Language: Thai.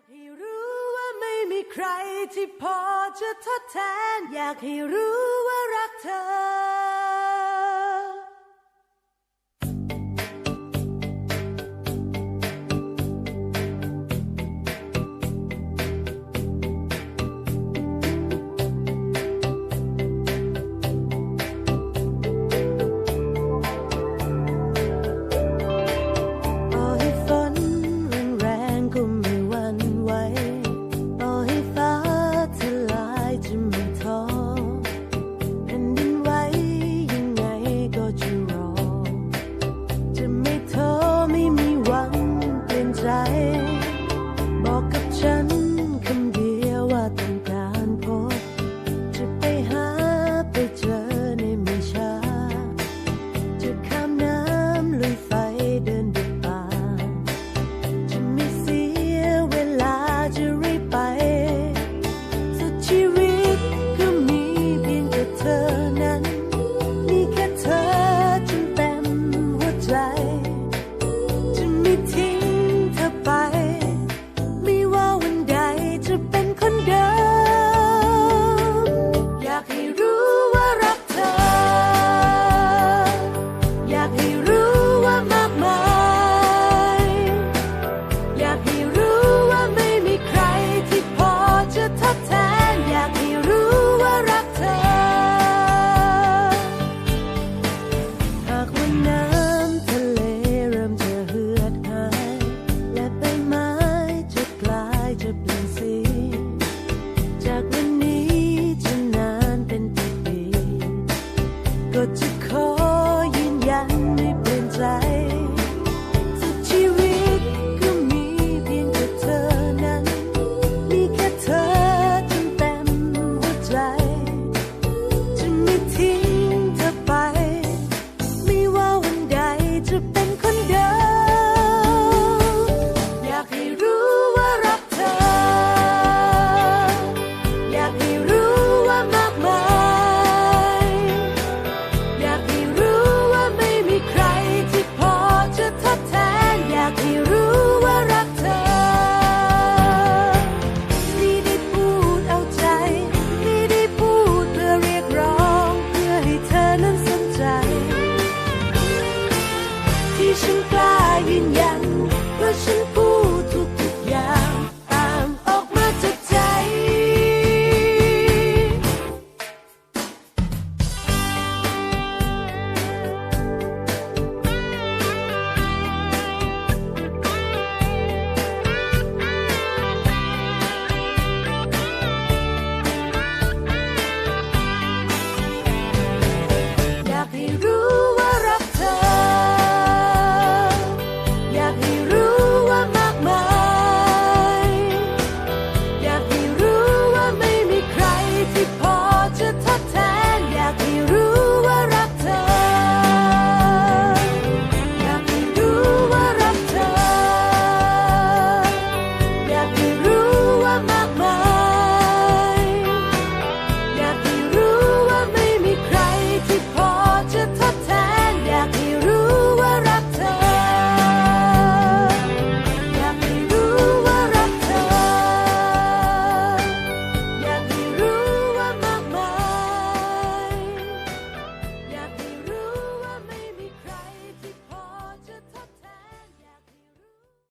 ากให้รู้ว่าไม่มีใครที่พอจะทดแทน อยากให้รู้ว่ารักเธอ Cứ